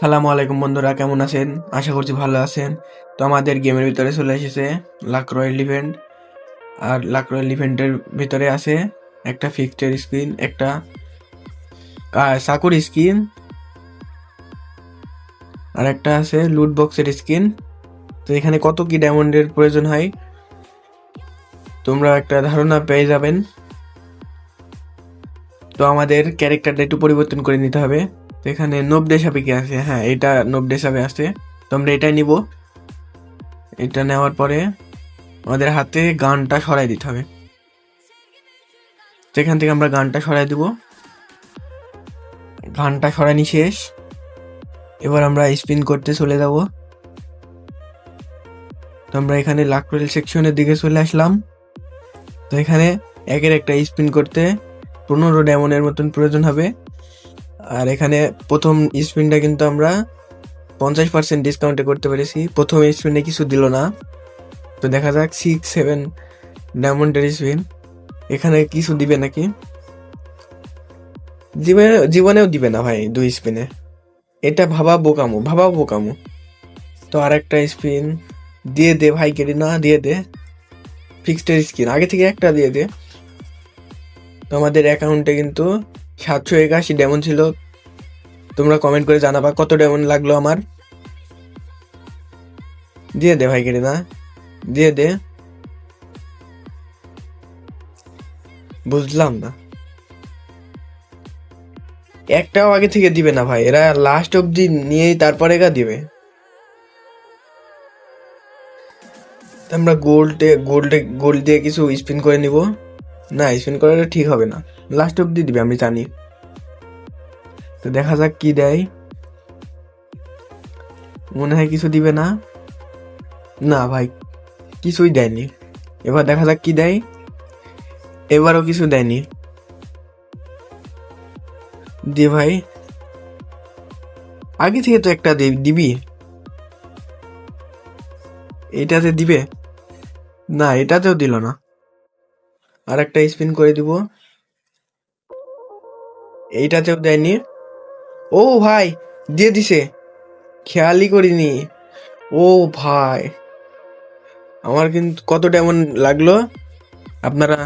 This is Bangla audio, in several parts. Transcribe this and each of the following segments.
সালামু আলাইকুম বন্ধুরা, কেমন আছেন? আশা করছি ভালো আছেন। তো আমাদের গেমের ভিতরে চলে এসেছে লাক রয়্যাল ইভেন্ট আর লাক রয়্যাল ইভেন্টের ভিতরে আছে একটা ফিক্সচার স্ক্রিন একটা সাকুর স্ক্রিন আর একটা আছে লুট বক্সের স্ক্রিন তো এখানে কত কি ডায়মন্ডের প্রয়োজন হয়? তোমরা একটা ধারণা পেয়ে যাবেন। তো আমাদের ক্যারেক্টারটা একটু পরিবর্তন করে নিতে হবে। তো এখানে নবডে সাপেকে আছে হ্যাঁ এটা নবডে সাপে আছে। তো আমরা এটাই নিব। এটা নেওয়ার পরে আমাদের হাতে গানটা সরাই দিতে হবে। তো এখান থেকে আমরা গানটা সরাই দিব। গানটা সরানি শেষ। এবার আমরা স্পিন করতে চলে যাব। তো আমরা এখানে লাকরেল সেকশনের দিকে চলে আসলাম। তো এখানে একের একটা স্পিন করতে পনেরো ডায়মন্ডের মতন প্রয়োজন হবে। আর এখানে প্রথম স্পিনটা কিন্তু আমরা পঞ্চাশ পার্সেন্ট ডিসকাউন্টে করতে পেরেছি। প্রথম স্পিনে কিছু দিল না। তো দেখা যাক সিক্স সেভেন ডায়মন্ডের স্পিন এখানে কিছু দিবে নাকি? জীবনে, জীবনেও দিবে না ভাই দুই স্পিনে এটা ভাবা বোকামো ভাবা বোকামো। তো আর একটা স্পিন দিয়ে দে ভাই কেটে, না দিয়ে দে। ফিক্সড স্কিন আগে থেকে একটা দিয়ে দে। তো আমাদের অ্যাকাউন্টে কিন্তু সাতশো একাশি ডেমন ছিল। তোমরা কমেন্ট করে জানাবা কত ডেমন লাগল আমার। দিয়ে দে ভাই না দিয়ে দে। বুঝলাম না। একটাও আগে থেকে দিবে না ভাই, এরা লাস্ট অবধি নিয়েই তারপরে গা দিবে। আমরা গোল্ডে গোল্ডে গোল্ড দিয়ে কিছু স্পিন করে নিব। না স্পিন করাটা ঠিক হবে না। লাস্ট অবধি দিবে, আমি জানি। তো দেখা যাক কি দেয়। মনে হয় কিছু দিবে না। না ভাই, কিছুই দেয়নি। এবার দেখা যাক কি দেয়। এবারও কিছু দেয়নি। দিয়ে ভাই, আগে থেকে তো একটা দি- দিবি? এটাতে দিবে? না, এটাতেও দিল না। আর একটা স্পিন করে দিব। এইটাতেও দেয়নি। ও ভাই, দিয়ে দিছে। খেয়ালই করিনি। ও ভাই, আমার কিন্তু কত ডেমন লাগল? আপনারা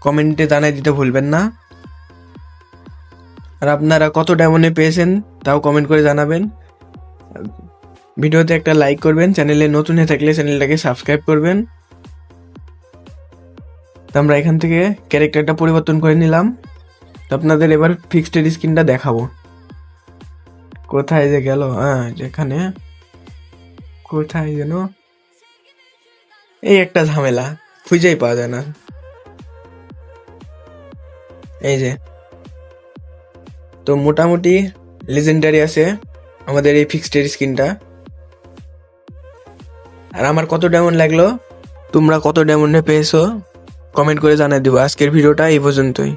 কমেন্টে জানাই দিতে ভুলবেন না। আর আপনারা কত ডেমনে পেয়েছেন, তাও কমেন্ট করে জানাবেন। ভিডিওতে একটা লাইক করবেন, চ্যানেলে নতুন হয়ে থাকলে চ্যানেলটাকে সাবস্ক্রাইব করবেন। তো আমরা এখান থেকে ক্যারেক্টারটা পরিবর্তন করে নিলাম। তো আপনাদের এবার ফিক্সড স্ক্রিনটা দেখাবো। কোথায় যে গেল হ্যাঁ যেখানে কোথায় যেন? এই একটা ঝামেলা, খুঁজেই পাওয়া যায় না। এই যে। তো মোটামুটি লেজেন্ডারি আছে আমাদের এই ফিক্সড স্ক্রিনটা আর আমার কত ডায়মন্ড লাগল, তোমরা কত ডায়মন্ডে পেয়েছ কমেন্ট করে জানাই দিবো। আজকের ভিডিওটা এই পর্যন্তই।